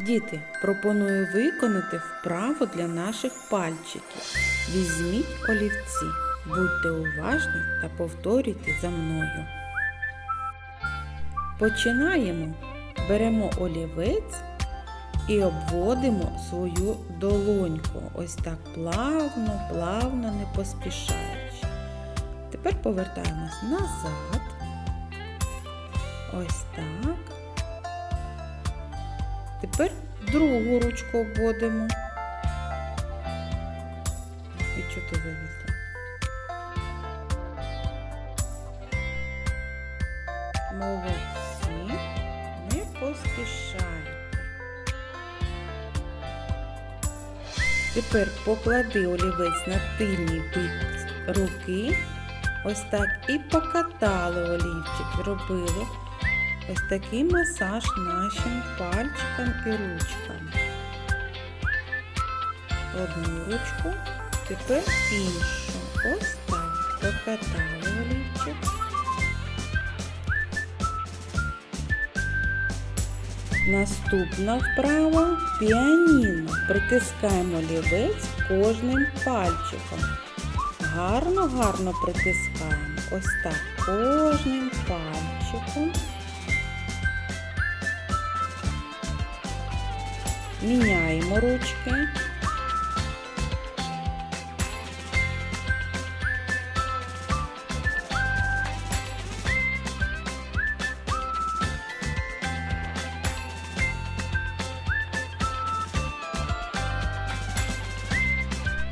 Діти, пропоную виконати вправу для наших пальчиків. Візьміть олівці, будьте уважні та повторюйте за мною. Починаємо. Беремо олівець і обводимо свою долоньку. Ось так плавно, плавно, не поспішаючи. Тепер повертаємось назад. Ось так. Тепер другу ручку обводимо. І що ти завісла? Молодці, не поспішайте. Тепер поклади олівець на тильний бік руки. Ось так і покатали олівчик, зробили ось такий масаж нашим пальчикам і ручкам. Одну ручку, тепер іншу. Ось так. Покатали олівчик. Наступна вправа піаніно. Притискаємо олівець кожним пальчиком. Гарно, гарно притискаємо. Ось так кожним пальчиком. Міняємо ручки.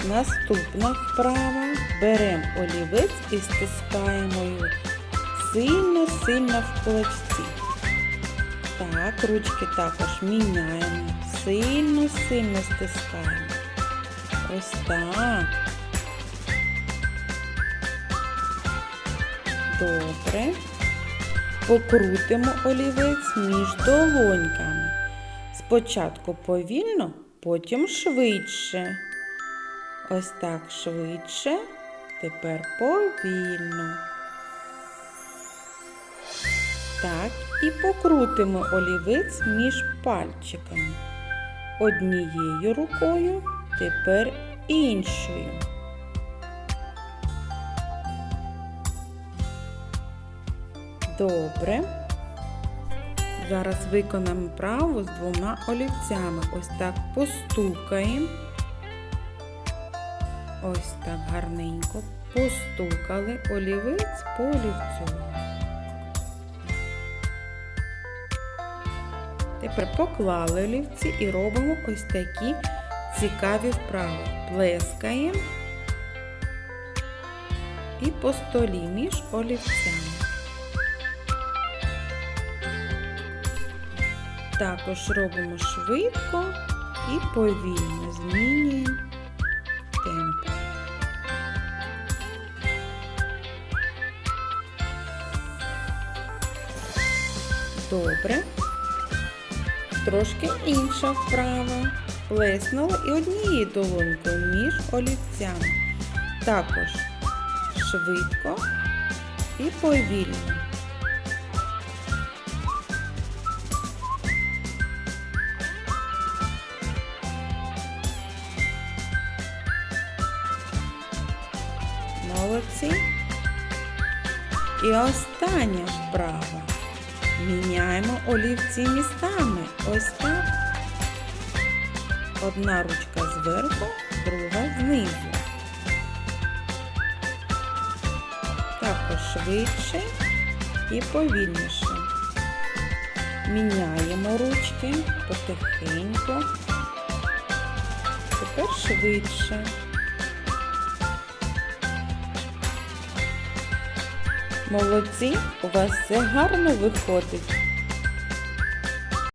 Наступна вправа. Беремо олівець і стискаємо його сильно-сильно в кулачці. Так, ручки також міняємо. Сильно-сильно стискаємо. Ось так. Добре. Покрутимо олівець між долоньками. Спочатку повільно, потім швидше. Ось так швидше, тепер повільно. Так, і покрутимо олівець між пальчиками. Однією рукою, тепер іншою. Добре. Зараз виконаємо праву з двома олівцями. Ось так постукаємо. Ось так гарненько постукали олівець по олівцю. Тепер поклали олівці і робимо ось такі цікаві вправи. Плескаємо і по столі між олівцями. Також робимо швидко і повільно змінюємо темп. Добре. Трошки інша вправа. Плеснула і однією долонькою між олівцями. Також швидко і повільно. Молодці. І остання вправа. Міняємо олівці містами. Ось так. Одна ручка зверху, друга знизу. Також швидше і повільніше. Міняємо ручки потихеньку. Тепер швидше. Молодці, у вас все гарно виходить.